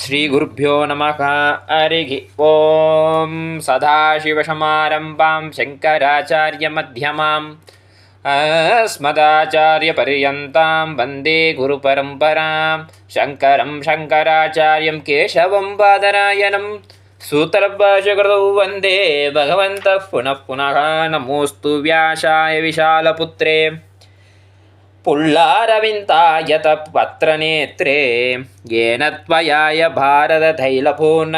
श्रीगुरुभ्यो नमः हरिः ॐ सदाशिवसमारम्भां शङ्कराचार्यमध्यमाम् अस्मदाचार्यपर्यन्तां वन्दे गुरुपरम्परां शङ्करं शङ्कराचार्यं केशवं बादरायणं सूत्रभाषकृतौ वन्दे भगवन्तः पुनः पुनः नमोऽस्तु व्यासाय विशालपुत्रे पुल्लारविन्दायत पत्रनेत्रे येन त्वयाय भारततैलपूर्ण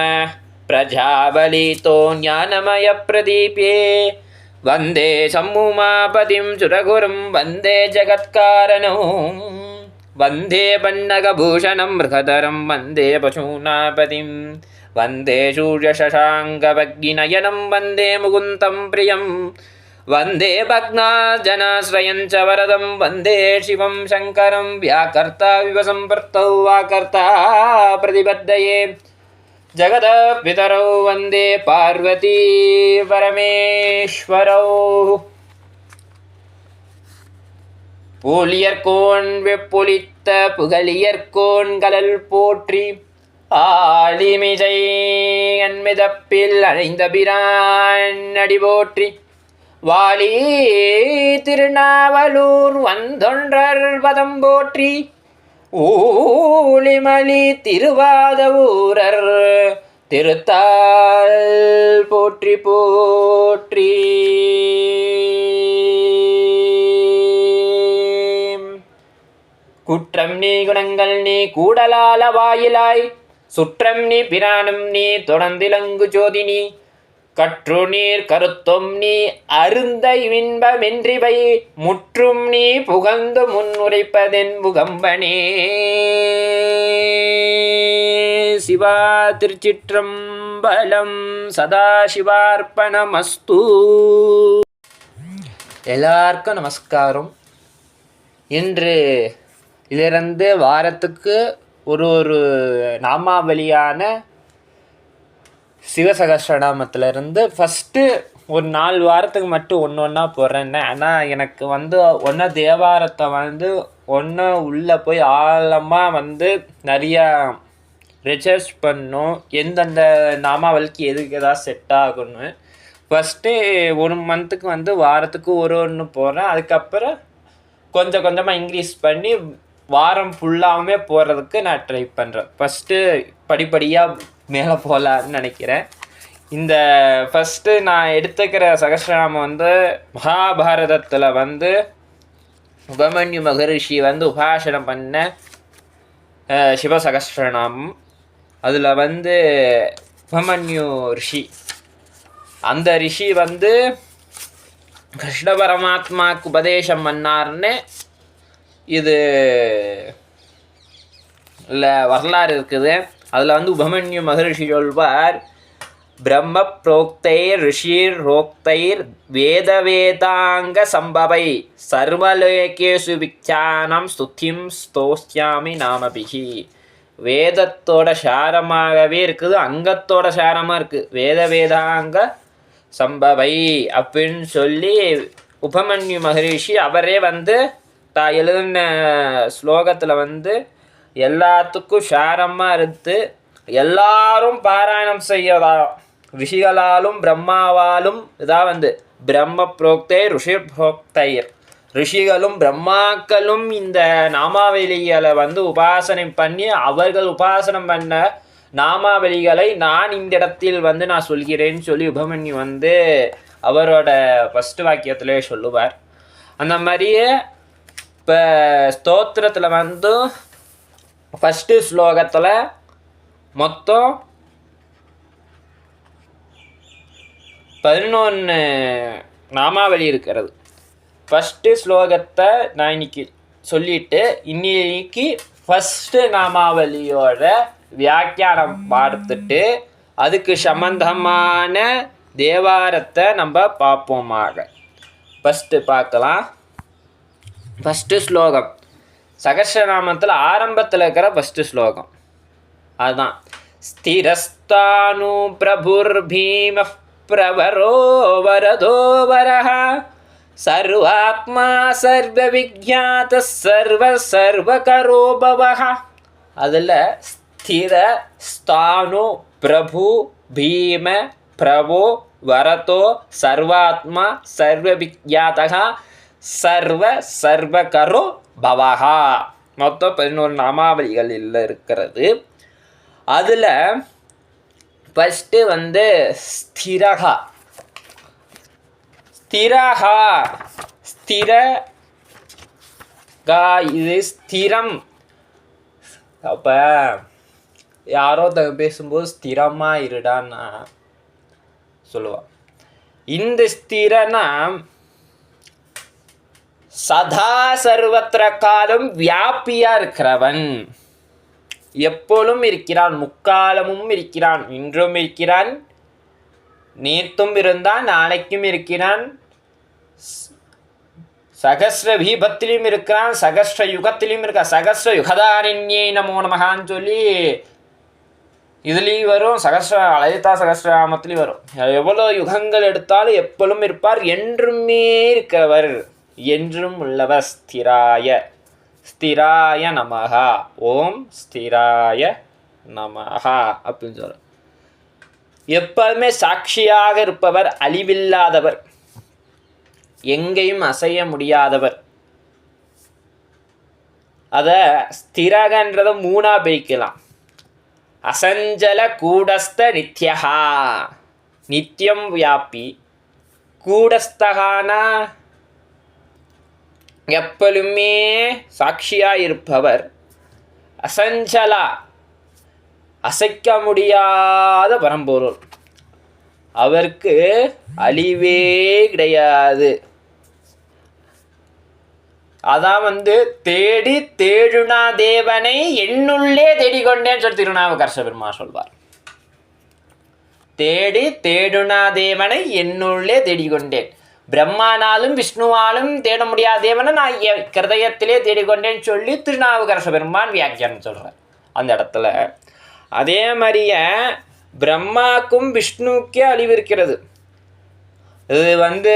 प्रजाबलितो ज्ञानमयप्रदीप्ये वन्दे सम्मुमापतिं सुरगुरुं वन्दे जगत्कारणौ। वन्दे पन्नगभूषणं मृगधरं वन्दे पशूनापतिं वन्दे सूर्यशशाङ्कभग्निनयनं वन्दे मुकुन्दं प्रियम् वन्दे भग्नाजनाश्रयं च वरदं वन्दे शिवं शङ्करं व्याकर्ता विव सम्पृक्तौ वाकर्ता प्रतिबद्धये जगदपितरौ वन्दे पार्वती परमेश्वरौ பூலியர்கோன் வெப்புலித்த புகழியர்கோன் கலல் போற்றி ஆளிமிசை அன்மிதப்பில் அழைந்த பிரான் அடி போற்றி வாலி திருநாவலூர் வந்தொன்றர் பதம் போற்றி. ஊழிமலி திருவாத ஊரர் திருத்தாள் போற்றி போற்றி. குற்றம் நீ குணங்கள் நீ கூடலால வாயிலாய். சுற்றம் நீ பிராணம் நீ தொடர்ந்திலங்கு ஜோதினி கற்று நீர் கருத்தும் நீ அருந்த இன்பமென்றிவை முற்றும் நீ புகழ்ந்து முன்னுரைப்பதென் புகம்பனே. சிவா திருச்சிற்றம்பலம் சதாசிவார்ப்பணமஸ்து. எல்லாருக்கும் நமஸ்காரம். இன்று இதிலிருந்து வாரத்துக்கு ஒரு ஒரு நாமாவளியான சிவசகஸ்ரநாமத்துலேருந்து ஃபஸ்ட்டு ஒரு நாலு வாரத்துக்கு மட்டும் ஒன்று ஒன்றா போடுறேன்னே ஆனால் எனக்கு வந்து ஒன்றா தேவாரத்தை வந்து ஒன்று உள்ளே போய் ஆழமாக வந்து நிறையா ரிசர்ச் பண்ணும். எந்தெந்த நாமாவளிக்கு எதுக்கு எதாவது செட் ஆகும்னு. ஃபஸ்ட்டு ஒரு மந்த்துக்கு வந்து வாரத்துக்கு ஒரு ஒன்று போடுறேன் அதுக்கப்புறம் கொஞ்சம் கொஞ்சமாக இன்க்ரீஸ் பண்ணி வாரம் ஃபுல்லாகவுமே போகிறதுக்கு நான் ட்ரை பண்ணுறேன் ஃபஸ்ட்டு படிப்படியாக மேலே போகலான்னு நினைக்கிறேன். இந்த ஃபஸ்ட்டு நான் எடுத்துக்கிற சகஸ்ரநாமம் வந்து மகாபாரதத்தில் வந்து உபமன்யு மகரிஷி வந்து உபாசனம் பண்ண சிவ சகசிரநாமம் அதில் வந்து உபமன்யு ரிஷி. அந்த ரிஷி வந்து கிருஷ்ண பரமாத்மாவுக்கு உபதேசம் பண்ணார்னு இது இல்லை வரலாறு இருக்குது. அதில் வந்து உபமன்யு மகரிஷி சொல்வார் பிரம்ம புரோக்தைர் ரிஷிர் ரோக்தைர் வேத வேதாங்க சம்பவை சர்வலோகேஷு விக்யானம் ஸ்துத்திம் ஸ்தோஸ்யாமி நாமபிகி வேதத்தோட சாரமாகவே இருக்குது அங்கத்தோட சாரமாக இருக்குது வேத வேதாங்க சம்பவை அப்படின்னு சொல்லி உபமன்யு மகரிஷி அவரே வந்து தா எழுதின ஸ்லோகத்தில் வந்து எல்லாத்துக்கும் ஷாரமாக இருந்து எல்லாரும் பாராயணம் செய்யதா ரிஷிகளாலும் பிரம்மாவாலும் இதாக வந்து பிரம்ம புரோக்தே ரிஷி ரிஷிகளும் பிரம்மாக்களும் இந்த நாமாவளிகளை வந்து உபாசனை பண்ணி அவர்கள் உபாசனம் பண்ண நாமாவளிகளை நான் இந்த இடத்தில் வந்து நான் சொல்கிறேன்னு சொல்லி உபமன்யு வந்து அவரோட ஃபஸ்ட்டு வாக்கியத்திலே சொல்லுவார். அந்த மாதிரியே இப்போ ஸ்தோத்திரத்தில் வந்து ஃபஸ்ட்டு ஸ்லோகத்தில் மொத்தம் பதினொன்று நாமாவளி இருக்கிறது ஃபஸ்ட்டு ஸ்லோகத்தை நான் இன்னைக்கு சொல்லிட்டு இன்னைக்கு ஃபஸ்ட்டு நாமாவளியோட வியாக்கியானம் பார்த்துட்டு அதுக்கு சம்பந்தமான தேவாரத்தை நம்ம பார்ப்போமாக ஃபஸ்ட்டு பார்க்கலாம் ஃபஸ்ட்டு ஸ்லோகம் சகர்ஷநாமத்தில் ஆரம்பத்தில் இருக்கிற ஃபஸ்ட்டு ஸ்லோகம். அதுதான். ஸ்திரஸ்தானு பிரபுர் பீம பிரவரோ வரதோ வரஹ. சர்வாத்மா சர்வ விக்யாத சர்வ சர்வகரோ பவஹ அதில் ஸ்திர ஸ்தானு பிரபு பீம பிரபோ வரதோ சர்வாத்மா சர்வவிக்யாதகா சர்வ சர்வகரோ பவஹா. மொத்தம் பதினோரு நாமாவளிகளில் இருக்கிறது. அதில் ஃபஸ்ட்டு வந்து ஸ்திரகா ஸ்திரகா ஸ்திர கா இது ஸ்திரம். அப்போ யாரோ த பேசும்போது ஸ்திரமாக இருடான்னு சொல்லுவான் இந்த ஸ்திரனா சதா சர்வத்திர காலம் வியாபியா இருக்கிறவன். எப்பொழுதும் இருக்கிறான் முக்காலமும் இருக்கிறான் இன்றும் இருக்கிறான் நேத்தும் இருந்தான் நாளைக்கும் இருக்கிறான் சகஸ்ர வீபத்திலையும் இருக்கிறான் சகஸ்ர யுகத்திலும் இருக்கான் சகஸ்ர யுகதாரண்யே நமோ நமகான்னு சொல்லி இதுலேயும் வரும் சகஸ்ர லலிதா சகஸ்ரநாமத்துலேயும் வரும். எவ்வளோ யுகங்கள் எடுத்தாலும் எப்பொழுதும் இருப்பார் என்றுமே இருக்கிறவர். என்றும் உள்ளவர் ஸ்திராய. ஸ்திராய நமகா ஓம் ஸ்திராய நமகா அப்படின்னு சொல்கிறார் எப்போதுமே சாட்சியாக இருப்பவர் அழிவில்லாதவர். எங்கேயும் அசைய முடியாதவர். அதை ஸ்திரகன்றதை மூணா பிரிக்கலாம். அசஞ்சல கூடஸ்த நித்யஹா. நித்தியம் வியாபி. கூடஸ்தகானா எப்பொழுதுமே சாட்சியாக இருப்பவர் அசஞ்சலா அசைக்க முடியாத பரம்பொருள். அவருக்கு அழிவே கிடையாது. அதான் வந்து தேடி தேடுனா தேவனை என்னுள்ளே தேடிக்கொண்டேன்னு சொல்லி திருநாவுக்கரச பெருமா சொல்வார். தேடி தேடுனா தேவனை என்னுள்ளே தேடிக்கொண்டேன். பிரம்மானாலும் விஷ்ணுவாலும் தேட முடியாத தேவனை நான் கிருதயத்திலே தேடிக்கொண்டேன்னு சொல்லி திருநாவுக்கரச பெருமான் வியாக்கியானம் சொல்கிறார் அந்த இடத்துல அதே மாதிரியே பிரம்மாக்கும் விஷ்ணுக்கே அழிவு இருக்கிறது. இது வந்து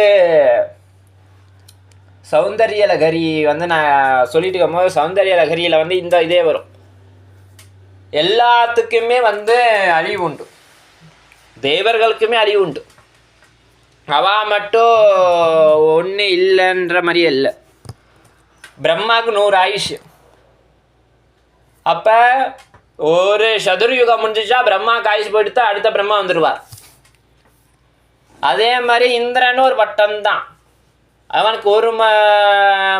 சௌந்தர்ய லகரி வந்து நான் சொல்லிட்டு இருக்கும்போது சௌந்தர்ய லகரியில் வந்து இந்த இதே வரும். எல்லாத்துக்குமே வந்து அழிவு உண்டு. தேவர்களுக்குமே அழிவு உண்டு. அவா மட்டும் ஒன்று இல்லைன்ற மாதிரியே இல்லை. பிரம்மாவுக்கு நூறு ஆயுஷ். அப்போ ஒரு சதுர்யுகம் முடிஞ்சிச்சா பிரம்மாவுக்கு ஆயுஷ் போயிட்டு அடுத்த பிரம்மா வந்துடுவார் அதே மாதிரி இந்திரன் ஒரு வட்டம் தான். அவனுக்கு ஒரு ம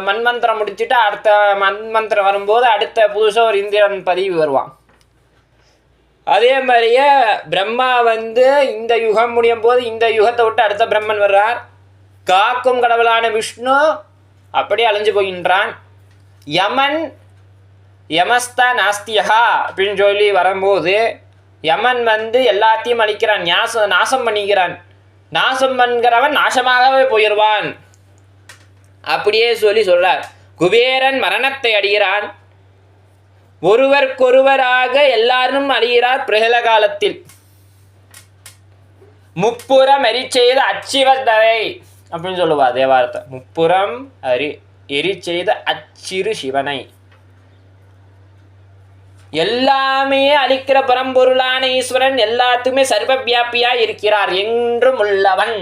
மன்மந்திரம் முடிச்சுட்டு அடுத்த மன்மந்திரம் வரும்போது அடுத்த புதுசாக ஒரு இந்திரன் பதிவு வருவான். அதே மாதிரியே பிரம்மா வந்து இந்த யுகம் முடியும் போது இந்த யுகத்தை விட்டு அடுத்த பிரம்மன் வர்றார். காக்கும் கடவுளான விஷ்ணு அப்படியே அழிஞ்சு போகின்றான். யமன் யமஸ்தா நாஸ்தியகா அப்படின்னு சொல்லி வரும்போது யமன் வந்து எல்லாத்தையும் அழிக்கிறான் நாசம் நாசம் பண்ணிக்கிறான். நாசம் பண்ணுகிறவன் நாசமாகவே போயிடுவான். அப்படியே சொல்லி சொல்றார். குபேரன் மரணத்தை அடைகிறான். ஒருவருக்கொருவராக எல்லாரும் அழிகிறார் பிரகல காலத்தில் முப்புறம் எரி செய்த அச்சிவதரை அப்படின்னு சொல்லுவா தேவாரத்தை. முப்புறம் அரி எரி செய்த அச்சிறு சிவனை. எல்லாமே அழிக்கிற பரம்பொருளான ஈஸ்வரன் எல்லாத்துக்குமே சர்வ வியாபியா இருக்கிறார் என்றும் உள்ளவன்.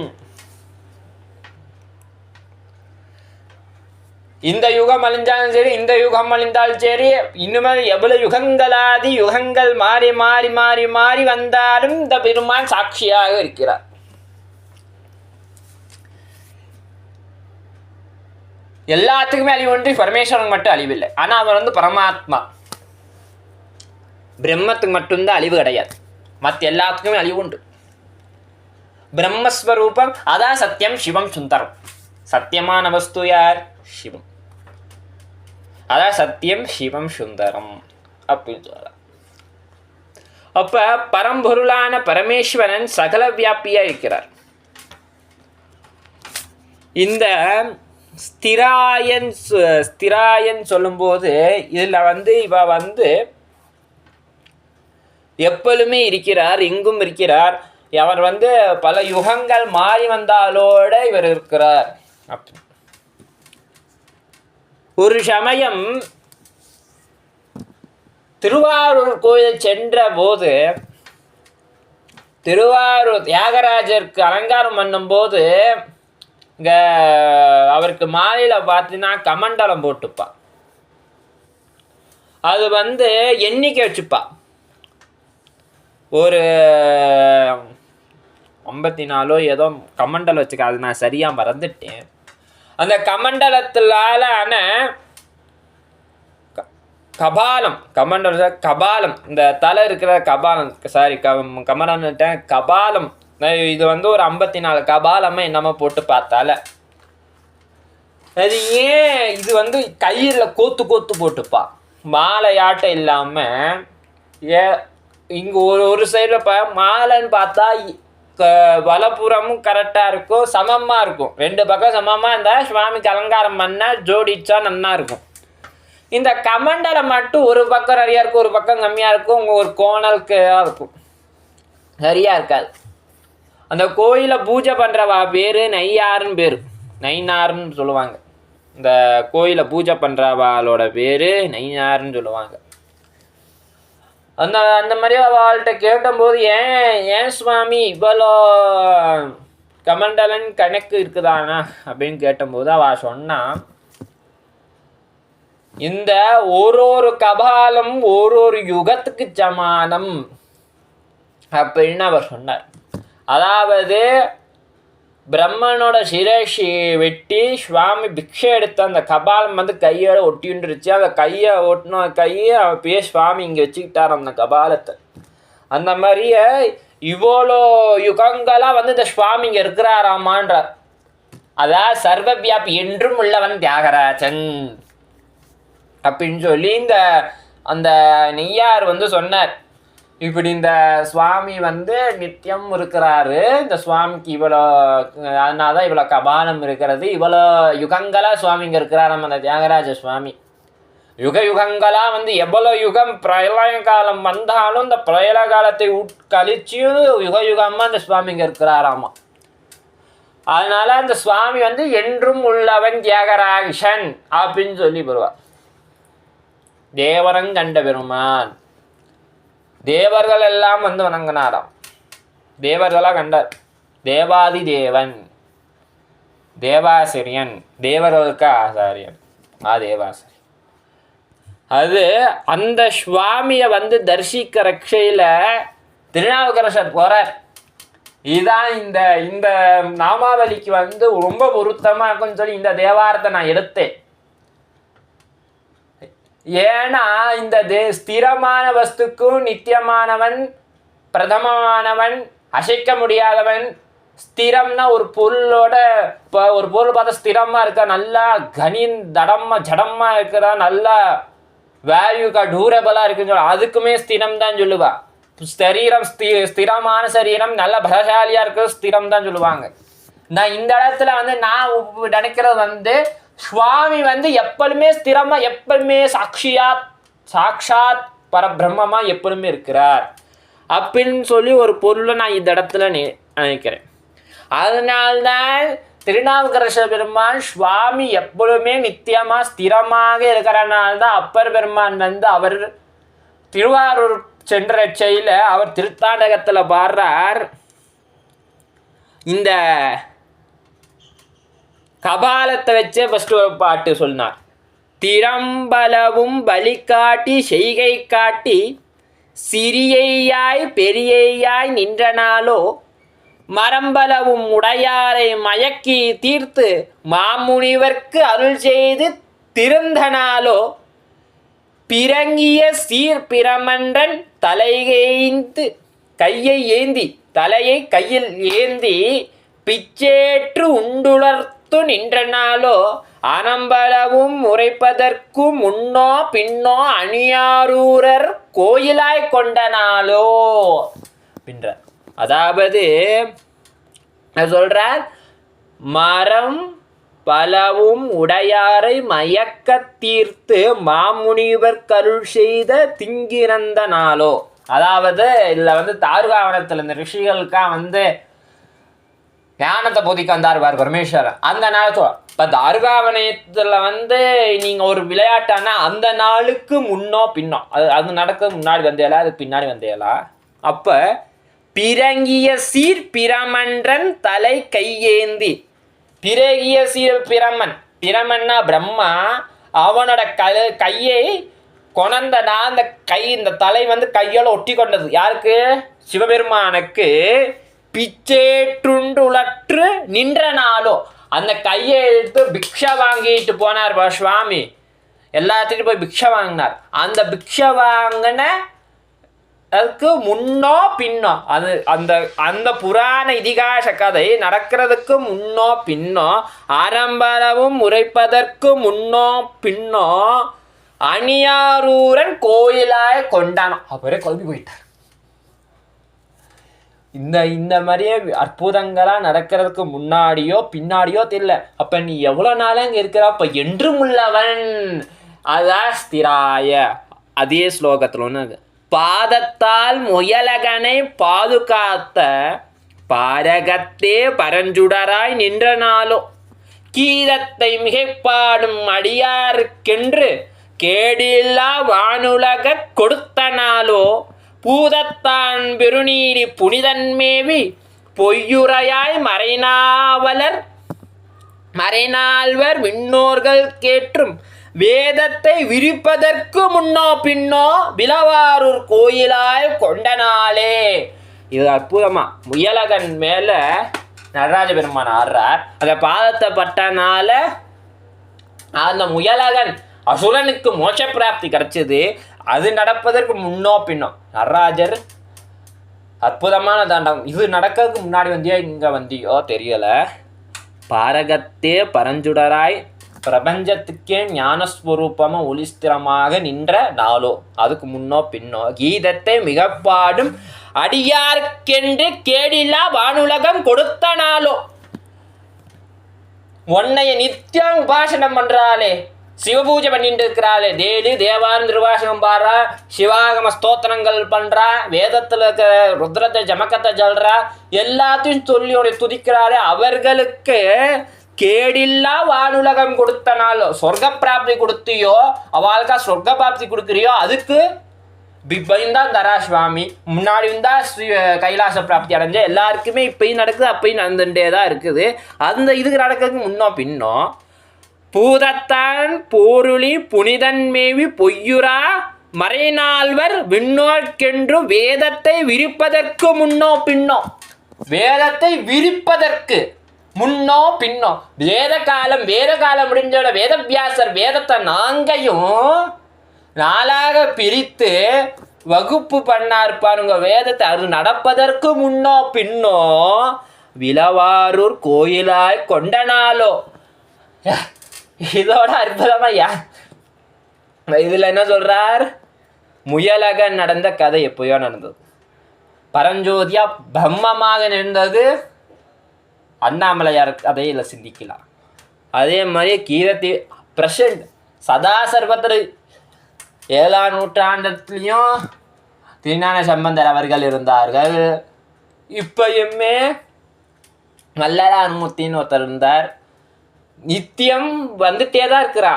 இந்த யுகம் அழிஞ்சாலும் சரி இந்த யுகம் அழிந்தாலும் சரி இன்னுமே எவ்வளவு யுகங்களாதி யுகங்கள் மாறி மாறி மாறி மாறி வந்தாலும் இந்த பெருமான் சாட்சியாக இருக்கிறார். எல்லாத்துக்குமே அழிவு ஒன்றி பரமேஸ்வரன் மட்டும் அழிவில்லை ஆனால் அவன் வந்து பரமாத்மா. பிரம்மத்துக்கு மட்டும்தான் அழிவு கிடையாது. மற்ற எல்லாத்துக்குமே அழிவு உண்டு. பிரம்மஸ்வரூபம் அதான் சத்தியம் சிவம் சுந்தரம். சத்தியமான வஸ்து யார்? சிவம். அதான் சத்தியம் சிவம் சுந்தரம் அப்படின்னு சொல்லலாம் அப்போ பரம்பொருளான பரமேஸ்வரன் சகல வியாபியாக இருக்கிறார் இந்த ஸ்திராயன் ஸ்திராயன் சொல்லும்போது இதில் வந்து இவ வந்து எப்பொழுதுமே இருக்கிறார் எங்கும் இருக்கிறார் அவர் வந்து பல யுகங்கள் மாறி வந்தாலோட இவர் இருக்கிறார் அப்படி ஒரு சமயம் திருவாரூர் கோயில் சென்ற போது திருவாரூர் தியாகராஜருக்கு அலங்காரம் பண்ணும்போது இங்கே அவருக்கு மாலையில் பார்த்தீங்கன்னா கமண்டலம் போட்டுப்பா. அது வந்து எண்ணிக்கை வச்சுப்பா. ஒரு ஐம்பத்தி நாலோ ஏதோ கமண்டலம் வச்சுக்க அது நான் சரியாக மறந்துட்டேன். அந்த கமண்டலத்திலான க- கபாலம் கமண்டல கபாலம். இந்த தலை இருக்கிற கபாலம் சாரி க கமரன்ட்டேன் கபாலம். இது வந்து ஒரு ஐம்பத்தி நாலு கபாலமே என்னமோ போட்டு பார்த்தால. அது ஏன் இது வந்து கயிறில் கோத்து கோத்து போட்டுப்பா? மாலையாட்டம் இல்லாமல் ஏ இங்கே ஒரு ஒரு சைடில் இப்போ மாலைன்னு பார்த்தா இ- வலப்புறமும் கரெக்டாக இருக்கும் சமமாக இருக்கும். ரெண்டு பக்கம் சமமாக இருந்தால் சுவாமிக்கு அலங்காரம் பண்ணால் ஜோடிச்சா நல்லா இருக்கும். இந்த கமண்டலம் மட்டும் ஒரு பக்கம் நிறையா இருக்கும் ஒரு பக்கம் கம்மியாக இருக்கும் ஒரு கோணலுக்கு இருக்கும். சரியாக இருக்காது. அந்த கோயிலை பூஜை பண்ணுறவா பேர் நையாருன்னு பேர். நைனாருன்னு சொல்லுவாங்க. இந்த கோயிலை பூஜை பண்ணுறவாளோட பேர் நைனாருன்னு சொல்லுவாங்க. அந்த அந்த மாதிரி அவள்கிட்ட கேட்டபோது ஏன் ஏன் சுவாமி இவ்வளோ கமண்டலன் கணக்கு இருக்குதானா? அப்படின்னு கேட்டபோது அவள் சொன்னா இந்த ஒரு ஒரு கபாலம் ஒரு ஒரு யுகத்துக்கு சமானம். அப்படின்னு அவர் சொன்னார். அதாவது பிரம்மனோட சிரேஷி வெட்டி சுவாமி பிக்ஷை எடுத்த அந்த கபாலம் வந்து கையோட ஒட்டின்றுச்சு. அந்த கையை ஒட்டின கையை அப்படியே சுவாமி இங்கே வச்சுக்கிட்டார் அந்த கபாலத்தை. அந்த மாதிரியே இவ்வளோ யுகங்களாக வந்து இந்த சுவாமி இங்கே இருக்கிறாராமான்றார். அதான் சர்வவியாபி என்றும் உள்ளவன் தியாகராஜன். அப்படின்னு சொல்லி இந்த அந்த நெய்யார் வந்து சொன்னார். இப்படி இந்த சுவாமி வந்து நித்தியம் இருக்கிறாரு. இந்த சுவாமிக்கு இவ்வளோ அதனால தான் இவ்வளோ கபாலம் இருக்கிறது. இவ்வளோ யுகங்களாக சுவாமிங்க இருக்கிறார் இருக்கிறாராம் அந்த தியாகராஜ சுவாமி. யுக யுகங்களாக வந்து எவ்வளோ யுகம் பிரளய காலம் வந்தாலும் இந்த பிரளய காலத்தை உட்கழிச்சியும் யுக யுகமாக அந்த சுவாமிங்க இருக்கிறாராமா. அதனால அந்த சுவாமி வந்து என்றும் உள்ளவன் தியாகராஜன் அப்படின்னு சொல்லி வருவார் தேவரங்கண்ட பெருமான். தேவர்கள் எல்லாம் வந்து வணங்கினாராம். தேவர்களாக கண்டார். தேவாதி தேவன் தேவாசிரியன். தேவர்களுக்கு ஆசாரியன். ஆ தேவாசிரியன். அது அந்த சுவாமியை வந்து தரிசிக்க ரக்ஷையில் திருநாவுக்கரசர் போகிறார் இதுதான் இந்த இந்த நாமாவலிக்கு வந்து ரொம்ப பொருத்தமாக இருக்கும்னு சொல்லி இந்த தேவாரத்தை நான் எடுத்தேன். ஏன்னா இந்த தே ஸ்திரமான வஸ்துக்கும் நித்தியமானவன் பிரதமமானவன் அசைக்க முடியாதவன் ஸ்திரம்னா ஒரு பொருளோட இப்போ ஒரு பொருள் பார்த்தா ஸ்திரமாக இருக்கா நல்லா கனின் தடம்மா ஜடமா இருக்கிறா நல்லா வேல்யூக்கா டூரபிளாக இருக்குன்னு சொல்ல அதுக்குமே ஸ்திரம் தான் சொல்லுவா. சரீரம் ஸ்தி ஸ்திரமான சரீரம் நல்ல பலசாலியாக இருக்கிற ஸ்திரம் தான் சொல்லுவாங்க. நான் இந்த இடத்துல வந்து நான் நினைக்கிறது வந்து சுவாமி வந்து எப்பொழுதுமே ஸ்திரமா எப்பொழுதுமே சாட்சியா சாக்ஷாத் பரபிரம்மமா எப்பொழுதுமே இருக்கிறார். அப்படின்னு சொல்லி ஒரு பொருளை நான் இந்த இடத்துல நினைக்கிறேன். அதனால்தான் திருநாவுக்கரச பெருமான் சுவாமி எப்பொழுதுமே நித்தியமாக ஸ்திரமாக இருக்கிறனால தான் அப்பர் பெருமான் வந்து அவர் திருவாரூர் சென்ற செயல அவர் திருத்தாண்டகத்தில் பாடுறார். இந்த கபாலத்தை வச்சே ஃபஸ்ட்டு ஒரு பாட்டு சொன்னார். திறம்பலவும் பலி காட்டி செய்கை காட்டி சிறியையாய் பெரியையாய் நின்றனாலோ மரம்பலவும் உடையாரை மயக்கி தீர்த்து மாமுனிவர்க்கு அருள் செய்து திருந்தனாலோ பிறங்கிய சீர் பிரமன்றன் தலையேந்து கையை ஏந்தி தலையை கையில் ஏந்தி பிச்சேற்று உண்டுலர்த்து நின்றனாலோ அனம்பலவும் உரைப்பதற்கும் முன்னோ பின்னோ அணியாரூரர் கோயிலாய் கொண்டனாலோ. அப்படின்ற அதாவது நான் மரம் பலவும் உடையாரை மயக்கத் தீர்த்து மாமுனிவர் கருள் செய்த திங்கிரந்த நாளோ அதாவது இதில் வந்து தாருகாவனத்தில் இந்த ரிஷிகளுக்காக வந்து ஞானத்தை போதிக்க வந்தார் பார் பரமேஸ்வரன் அந்த நாள் இப்போ தாருகாவனயத்தில் வந்து நீங்கள் ஒரு விளையாட்டானா அந்த நாளுக்கு முன்னோ பின்னோ அது அது நடக்க முன்னாடி வந்தேலா அது பின்னாடி வந்தேலா? அப்போ பிறங்கிய சீர் பிரமன்றன் தலை கையேந்தி. பிறகிய சீர் பிரமன் பிரமன்னா பிரம்மா அவனோட க கையை கொணந்தனா அந்த கை இந்த தலை வந்து கையால் ஒட்டி கொண்டது. யாருக்கு? சிவபெருமானுக்கு பிச்சேற்றுண்டுலற்று நின்ற நாளோ அந்த கையை எடுத்து பிக்ஷை வாங்கிட்டு போனார் பா சுவாமி. எல்லாத்துக்கிட்டும் போய் பிக்ஷை வாங்கினார். அந்த பிக்ஷை வாங்கின அதுக்கு முன்னோ பின்னோ அது அந்த அந்த புராண இதிகாச கதை நடக்கிறதுக்கு முன்னோ பின்னோ ஆரம்பரவும் உரைப்பதற்கு முன்னோ பின்னோ அணியாரூரன் கோயிலாய் கொண்டானோ அவரே குழம்பி போயிட்டார். இந்த இந்த மாதிரியே அற்புதங்களாக நடக்கிறதுக்கு முன்னாடியோ பின்னாடியோ தெரியல. அப்போ நீ எவ்வளோ நாளாக இங்கே இருக்கிற? அப்போ என்றும் உள்ளவன் அதாஸ்திராய அதே ஸ்லோகத்தில் ஒன்று பாதத்தால் முயலகனை பாதுகாத்த பாரகத்தே பரஞ்சுடராய் நின்ற நாளோ. கீதத்தை மிகைப்பாடும் அடியாருக்கென்று கேடில்லா வானுலக கொடுத்த நாளோ. பூதத்தான் பெருநீரி புனிதன்மேவி பொய்யுரையாய் மறைநாவலர். மறைநால்வர் விண்ணோர்கள் கேற்றும் வேதத்தை விரிப்பதற்கு முன்னோ பின்னோ விலவாரூர் கோயிலாய் கொண்ட நாளே இது அற்புதமா. முயலகன் மேல நடராஜ பெருமான் ஆடுறார். அந்த பாதத்தை பட்டனால அந்த முயலகன் அசுரனுக்கு மோட்ச பிராப்தி கிடைச்சது. அது நடப்பதற்கு முன்னோ பின்னோ நடராஜர் அற்புதமான தாண்டம். இது நடக்கிறதுக்கு முன்னாடி வந்தியோ இங்கே வந்தியோ தெரியல. பாரகத்தே பரஞ்சுடராய் பிரபஞ்சத்துக்கே ஞானஸ்வரூபமாக ஒளிஸ்திரமாக நின்ற நாளோ. அதுக்கு முன்னோ பின்னோ. கீதத்தை மிகப்பாடும் அடியார்க்கென்று கேடில்லா வானுலகம் கொடுத்த நாளோ. உன்னைய நித்தியம் உபாசனம் சிவ சிவபூஜை பண்ணிட்டு இருக்கிறாள் டெய்லி தேவாரம் திருவாசகம் பாடுறா சிவாகம ஸ்தோத்திரங்கள் பண்றா வேதத்துல இருக்கிற ருத்ரத்தை ஜமக்கத்தை சொல்றா எல்லாத்தையும் சொல்லி உடைய துதிக்கிறாளே. அவர்களுக்கு கேடில்லா வானுலகம் கொடுத்த சொர்க்க பிராப்தி கொடுத்தியோ அவளுக்கா சொர்க்க பிராப்தி கொடுக்குறியோ அதுக்கு இப்பயும் தான் தரா சுவாமி முன்னாடி தான் ஸ்ரீ கைலாச பிராப்தி அடைஞ்ச எல்லாருக்குமே இப்பயும் நடக்குது அப்பயும் நடந்துட்டே தான் இருக்குது. அந்த இதுக்கு நடக்கிறதுக்கு முன்னோ பின்னோ பூதத்தான் போருளி புனிதன்மேவி பொய்யுரா மறைநால்வர் விண்ணோர்க்கென்று வேதத்தை விரிப்பதற்கு முன்னோ பின்னோ? வேதத்தை விரிப்பதற்கு முன்னோ பின்னோ? வேத காலம் வேத காலம் முடிஞ்சோட வேதவியாசர் வேதத்தை நாங்கையும் நாளாக பிரித்து வகுப்பு பண்ணார் பாருங்க. வேதத்தை அது நடப்பதற்கு முன்னோ பின்னோ விலவாரூர் கோயிலாய் கொண்டனாலோ இதோட அற்புதமா யா? இதில் என்ன சொல்றார்? முயலகன் நடந்த கதை எப்பயோ நடந்தது. பரஞ்சோதியா பிரம்மமாக நின்றது அண்ணாமலையார் கதையில் சிந்திக்கலாம். அதே மாதிரி கீரத்தி பிரசன்ட் சதா சர்வத்திர ஏழாம் நூற்றாண்டத்துலேயும் திருஞான சம்பந்தர் அவர்கள் இருந்தார்கள். இப்பயுமே வல்லலான்மூர்த்தின்னு ஒருத்தர் இருந்தார். நித்தியம் வந்துட்டே தான் இருக்கிறா.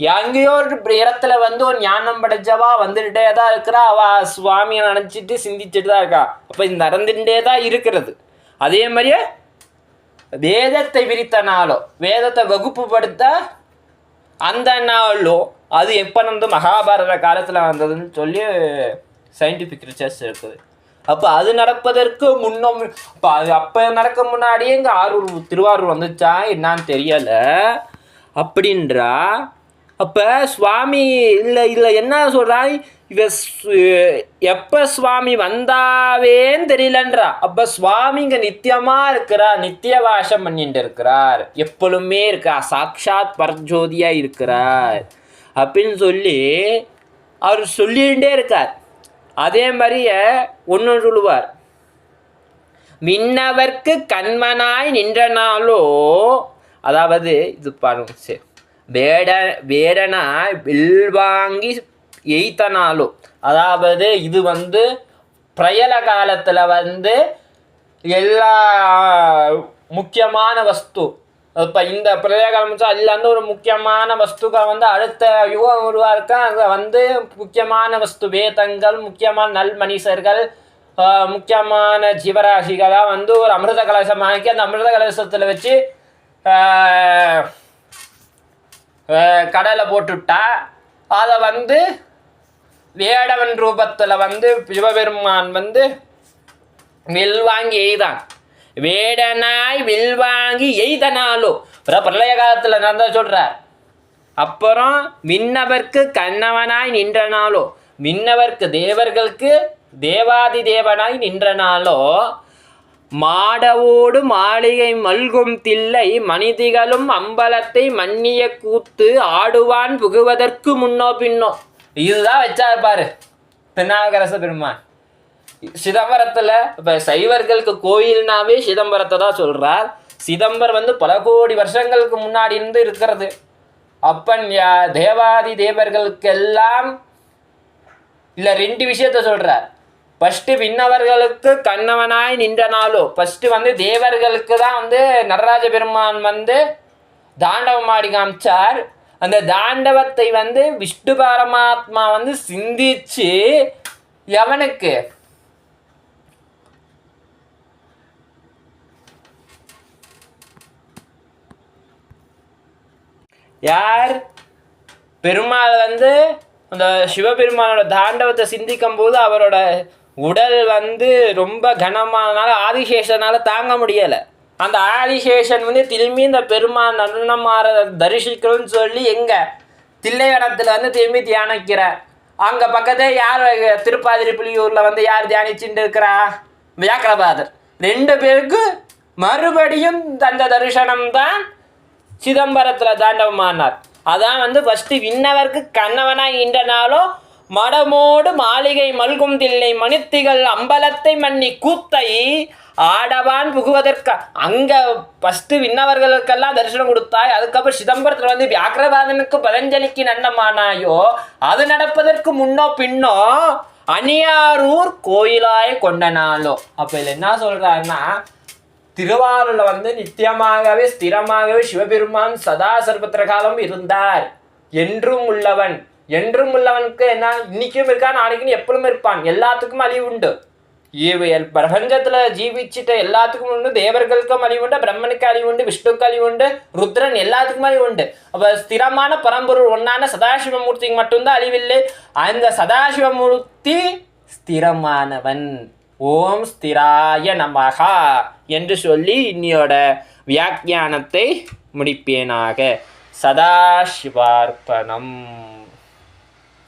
எங்கேயோ ஒரு இடத்துல வந்து ஒரு ஞானம் படைச்சவா வந்துட்டே தான் இருக்கிறா. அவள் சுவாமியை நினச்சிட்டு சிந்திச்சுட்டு தான் இருக்கா. அப்போ இது நடந்துட்டே தான் இருக்கிறது. அதே மாதிரியே வேதத்தை விரித்த நாளோ வேதத்தை வகுப்புப்படுத்த அந்த நாளோ அது எப்போ நடந்து மகாபாரத காலத்தில் வந்ததுன்னு சொல்லி சயின்டிஃபிக் ரிசர்ச் இருக்குது அப்போ அது நடப்பதற்கு முன்னும் இப்போ அது அப்போ நடக்க முன்னாடியே இங்கே ஆரூர் திருவாரூர் வந்துச்சா? என்னான்னு தெரியலை. அப்படின்றா. அப்போ சுவாமி இல்லை இல்லை என்ன சொல்கிறா இவ எப்போ சுவாமி வந்தாவேன்னு தெரியலன்றா. அப்போ சுவாமி இங்கே நித்தியமாக இருக்கிறார் நித்திய வாசம் பண்ணிட்டு இருக்கிறார். எப்பொழுதுமே இருக்கா சாக்ஷாத் பரஜோதியாக இருக்கிறார். அப்படின்னு சொல்லி அவர் சொல்லிகிட்டே இருக்கார். அதே மாதிரியே ஒன்று சொல்லுவார். மின்னவர்க்கு கண்மனாய் நின்றனாலோ அதாவது இது பாருங்க சரி வேட வேடனாய் வில்வாங்கி எய்த்தனாலோ அதாவது இது வந்து பிரயல காலத்தில் வந்து எல்லா முக்கியமான வஸ்து இப்போ இந்த பிரளய காலம் அதில் வந்து ஒரு முக்கியமான வஸ்துக்கள் வந்து அடுத்த யுகம் உருவாக்க அங்கே வந்து முக்கியமான வஸ்து வேதங்கள் முக்கியமான நல் மனுஷர்கள் முக்கியமான ஜீவராசிகளாக வந்து ஒரு அமிர்த கலசம் ஆக்கி அந்த அமிர்த கலசத்தில் வச்சு கடலை போட்டுவிட்டா அதை வந்து வேடவன் ரூபத்தில் வந்து சிவபெருமான் வந்து வில் வாங்கி எய்தான். வேடனாய் வில் வாங்கி எய்தனாலோ. அப்புறம் பிரளய காலத்தில் நடந்த சொல்கிறார் அப்புறம் விண்ணவர்க்கு கண்ணவனாய் நின்றனாலோ விண்ணவர்க்கு தேவர்களுக்கு தேவாதி தேவனாய் நின்றனாலோ மாடவோடு மாளிகை மல்கும் தில்லை மனிதிகளும் அம்பலத்தை மன்னிய கூத்து ஆடுவான் புகுவதற்கு முன்னோ பின்னோ. இதுதான் வச்சா இருப்பாரு பெருமான். சிதம்பரத்தில் இப்போ சைவர்களுக்கு கோயில்னாவே சிதம்பரத்தை தான் சொல்கிறார் சிதம்பரம் வந்து பல கோடி வருஷங்களுக்கு முன்னாடி இருந்து இருக்கிறது. அப்பன் யா தேவாதி தேவர்களுக்கெல்லாம் இல்லை ரெண்டு விஷயத்த சொல்கிறார் ஃபஸ்ட்டு விண்ணவர்களுக்கு கண்ணவனாய் நின்ற நாளோ ஃபஸ்ட்டு வந்து தேவர்களுக்கு தான் வந்து நடராஜ பெருமான் வந்து தாண்டவம் ஆடி காமிச்சார். அந்த தாண்டவத்தை வந்து விஷ்ணு பரமாத்மா வந்து சிந்திச்சு எவனுக்கு? யார்? பெருமாள் வந்து அந்த சிவபெருமானோட தாண்டவத்தை சிந்திக்கும் போது அவரோட உடல் வந்து ரொம்ப கனமானால ஆதிசேஷனால தாங்க முடியலை. அந்த ஆதிசேஷன் வந்து திரும்பி இந்த பெருமாள் நடனமாற தரிசிக்கணும்னு சொல்லி எங்கே தில்லைவனத்தில் வந்து திரும்பி தியானிக்கிறார். அங்கே பக்கத்தே யார் திருப்பாதிரி புலியூரில் வந்து யார் தியானிச்சுட்டு இருக்கிறா? வியாக்கிரபாதர். ரெண்டு பேருக்கு மறுபடியும் அந்த தரிசனம் தான் சிதம்பரத்தில் தாண்டவமானார். அதான் வந்து ஃபஸ்ட்டு விண்ணவர்க்கு கண்ணவனாய் இன்றனாலும் மடமோடு மாளிகை மல்கும் தில்லை மணித்திகள் அம்பலத்தை மன்னி கூத்தை ஆடவான் புகுவதற்கு. அங்கே ஃபஸ்ட்டு விண்ணவர்களுக்கெல்லாம் தரிசனம் கொடுத்தாய். அதுக்கப்புறம் சிதம்பரத்தில் வந்து வியாக்கிரவாதனுக்கு பதஞ்சலிக்கு நன்னமானாயோ அது நடப்பதற்கு முன்னோ பின்னோ அணியாரூர் கோயிலாய் கொண்டனாலோ அப்போ இதில் என்ன சொல்கிறாருன்னா திருவாரூரில் வந்து நித்தியமாகவே ஸ்திரமாகவே சிவபெருமான் சதா சர்வத்திர காலம் இருந்தார். என்றும் உள்ளவன் என்றும் உள்ளவனுக்கு என்ன இன்னைக்கும் இருக்கான் நாளைக்குன்னு எப்பவும் இருப்பான். எல்லாத்துக்கும் அழிவு உண்டு இவ- பிரபஞ்சத்துல ஜீவிச்சிட்ட எல்லாத்துக்கும் உண்டு தேவர்களுக்கும் அழிவு உண்டு பிரம்மனுக்கு அழிவு உண்டு விஷ்ணுக்கு அழிவு உண்டு ருத்ரன் எல்லாத்துக்கும் அழிவு உண்டு அப்ப ஸ்திரமான பரம்பொருள் ஒன்னான சதாசிவமூர்த்திக்கு மட்டும்தான் அழிவில்லை. அந்த சதாசிவமூர்த்தி ஸ்திரமானவன். ஓம் ஸ்திராய நமகா என்று சொல்லி இன்னியோட வியாக்கியானத்தை முடிப்பேனாக. சதாசிவார்ப்பணம்.